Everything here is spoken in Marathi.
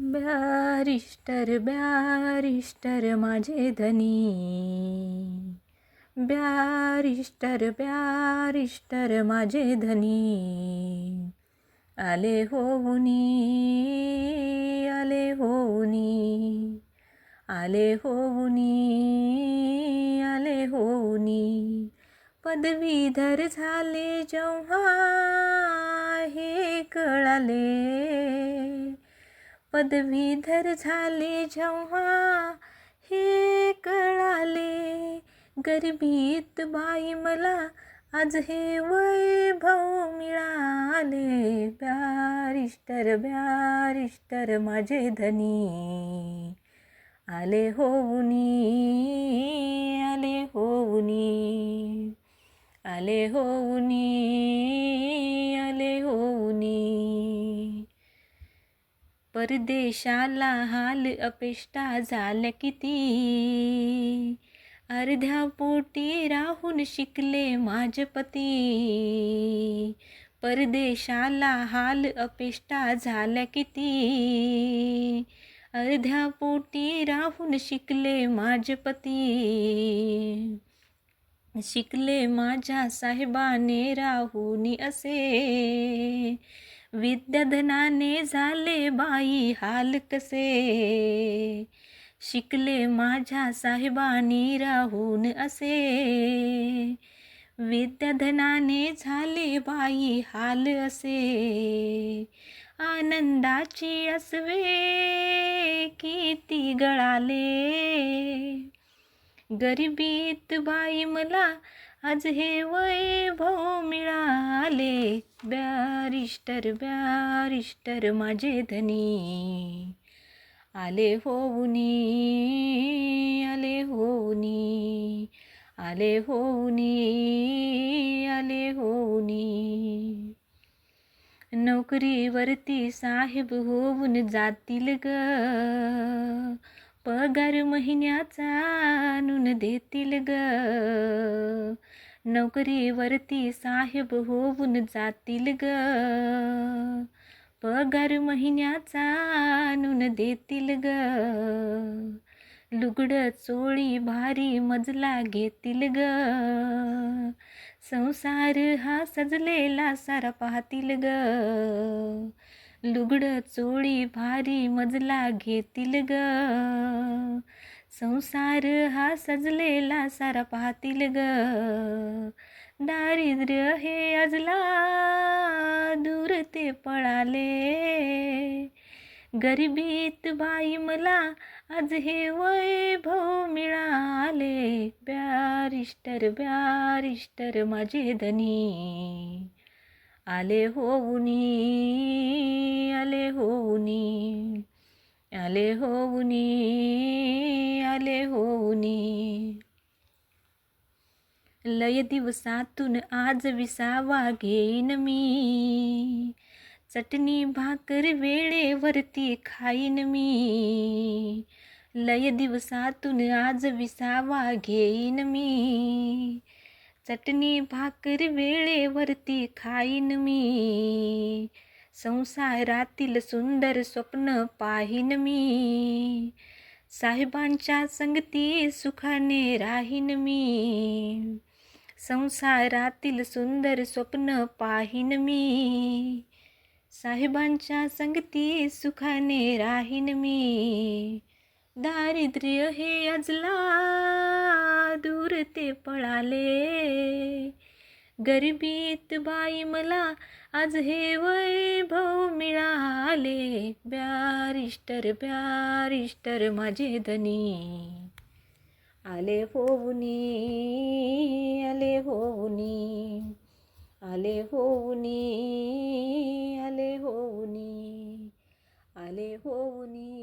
ब्यारिस्टर ब्यारिष्टर माझे धनी. ब्यारिस्टर ब्यारिष्टर माझे धनी. आले होऊनी आले होऊनी. आले होऊनी आले होऊनी. पदवीधर झाले जेव्हा हे कळाले. पदवीधर झाले जेव्हा हे कळाले गरिबीत बाई मला आज हे वैभव मिळाले. ब्यारिस्टर ब्यारिस्टर माझे धनी. आले होऊनी आले होऊनी आले होऊनी परदेशाला हाल अपेष्टा झाल्या किती. अर्ध्या पोटी राहून शिकले माझपती परदेशाला हाल अपेष्टा झाल्या किती. अर्ध्या पोटी राहून शिकले माझपती शिकले माझ्या साहेबाने राहून असे. विद्याधनाने झाले बाई हाल कसे? शिकले माझ्या साहेबानी राहून असे. विद्याधनाने झाले बाई हाल असे. आनंदाची असवे किती गळाले. गरिबीत बाई मला आज हे वैभव मिळाले. बॅरिस्टर बॅरिस्टर माझे धनी. आले होऊनी आले होऊनी आले होऊनी आले होऊनी नोकरीवरती साहेब होऊन जातील ग. पगार महिन्याचा नून देतील ग. नोकरीवरती साहेब होऊन जातील ग. पगार महिन्याचा नून देतील ग. लुगड चोळी भारी मजला घेतील ग. संसार हा सजलेला सारा पाहतील ग. लुगड चोळी भारी मजला घेतील ग. संसार हा सजलेला सारा पाहतील ग. दारिद्र्य हे अजला दूर ते पळाले. गरिबीत बाई मला आज हे वैभव मिळाले. ब्यारिस्टर ब्यारिस्टर माझे धनी. आले होऊनी आले होऊनी आले होऊनी आले होऊनी. लय दिवसातून आज विसावा घेईन मी. चटणी भाकर वेळेवरती खाईन मी. लय दिवसातून आज विसावा घेईन मी. चटणी भाकर वेळेवरती खाईन मी. संसारातील सुंदर स्वप्न पाहीन मी. साहेबांच्या संगती सुखाने राहीन मी. संसारातील सुंदर स्वप्न पाहीन मी. साहेबांच्या संगती सुखाने राहीन मी. दारिद्र्य हे अजला दूर ते पळाले. गरिबीत बाई मला आज हे वैभव मिळाले. ब्यारिष्टर ब्यारिष्टर माझे धनी. आले होऊनी आले होऊनी आले होऊनी आले होऊनी आले होऊनी.